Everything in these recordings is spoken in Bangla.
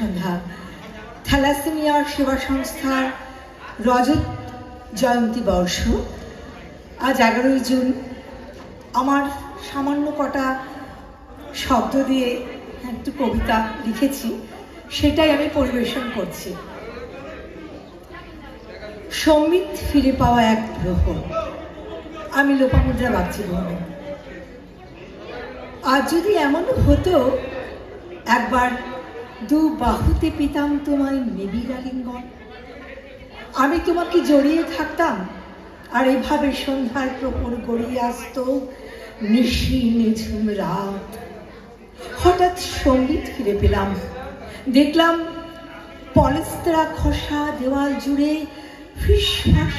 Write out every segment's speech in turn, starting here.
সন্ধ্যা। থ্যালাসেমিয়া সেবা সংস্থার রজত জয়ন্তী বর্ষ। আজ এগারোই জুন। আমার সামান্য কটা শব্দ দিয়ে একটু কবিতা লিখেছি, সেটাই আমি পরিবেশন করছি। সম্মিত ফিরে পাওয়া এক গ্রহ। আমি লোপামুদ্রা বাগচি ভূমি আজ যদি এমন হতো, একবার দু বাহুতে পেতাম তোমায় নিবিড় আমি তোমাকে জড়িয়ে থাকতাম, আর এভাবে সন্ধ্যার প্রহর গড়িয়ে আসতো, নিশি নিঝুম রাত। হঠাৎ সংগীত ফিরে পেলাম। দেখলাম পলেস্তারা খসা দেওয়াল জুড়ে ফিসফাস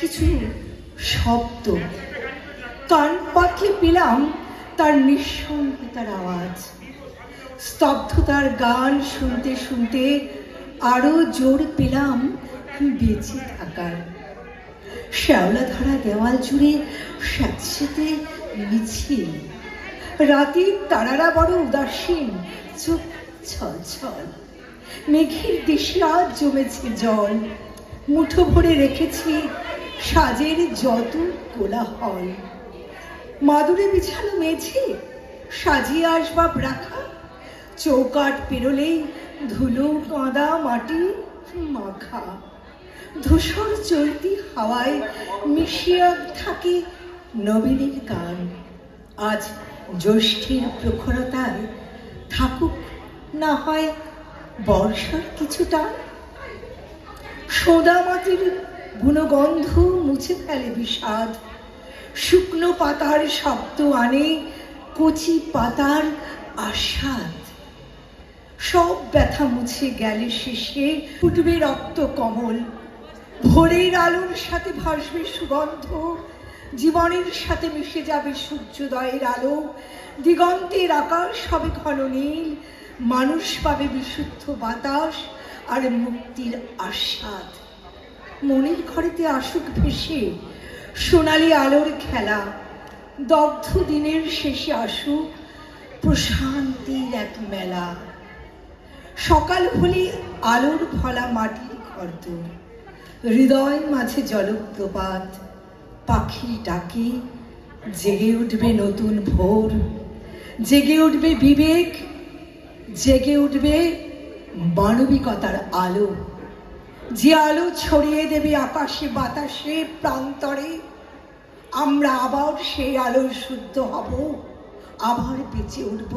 কিছু শব্দ। কান পাতলে পেলাম তার নিঃসঙ্গতার আওয়াজ। স্তব্ধতার গান শুনতে শুনতে আরও জোর পেলাম বেঁচে থাকার। শ্যাওলা ধরা দেওয়াল জুড়ে স্যাঁতসেতে মিছিল। রাতের তারারা বড় উদাসীন চোখ ছল ছল। মেঘের দেশে জমেছে জল। মুঠো ভরে রেখেছি সাজের যত কোলাহল। মাদুরে বিছানো মেঝে, সাজিয়ে আসবাব রাখা চৌকাট পেরোলেই ধুলো কাঁদা মাটি মাখা। ধূসর চলতি হাওয়ায় মিশিয়া থাকে নবীনের গান। আজ জ্যৈষ্ঠীর প্রখরতায় থাকুক না হয় বর্ষার কিছুটা। সোদা মাটির গুণগন্ধ মুছে ফেলে বিষাদ শুকনো পাতার শব্দ আনে কচি পাতার আস্বাদ। সব ব্যথা মুছে গেলে শেষে ফুটবে রক্ত কমল। ভোরের আলোর সাথে ভাসবে সুগন্ধ, জীবনের সাথে মিশে যাবে সূর্যোদয়ের আলো। দিগন্তের আকাশ হবে ঘন নীল, মানুষ পাবে বিশুদ্ধ বাতাস আর মুক্তির আস্বাদ। মনের ঘরেতে আসুক ভেসে সোনালি আলোর খেলা। দগ্ধ দিনের শেষে আসুক প্রশান্তির এক মেলা। সকাল হলে আলোর ফলা মাটির গর্ত হৃদয় মাঝে জলপ্রপাত। পাখি ডাকে জেগে উঠবে নতুন ভোর। জেগে উঠবে বিবেক। জেগে উঠবে মানবিকতার আলো। যে আলো ছড়িয়ে দেবে আকাশে, বাতাসে, প্রান্তরে আমরা আবার সেই আলোর শুদ্ধ হব, আবার বেঁচে উঠব।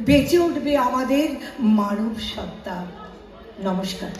বেঁচে উঠবে আমাদের মানব সত্তা নমস্কার।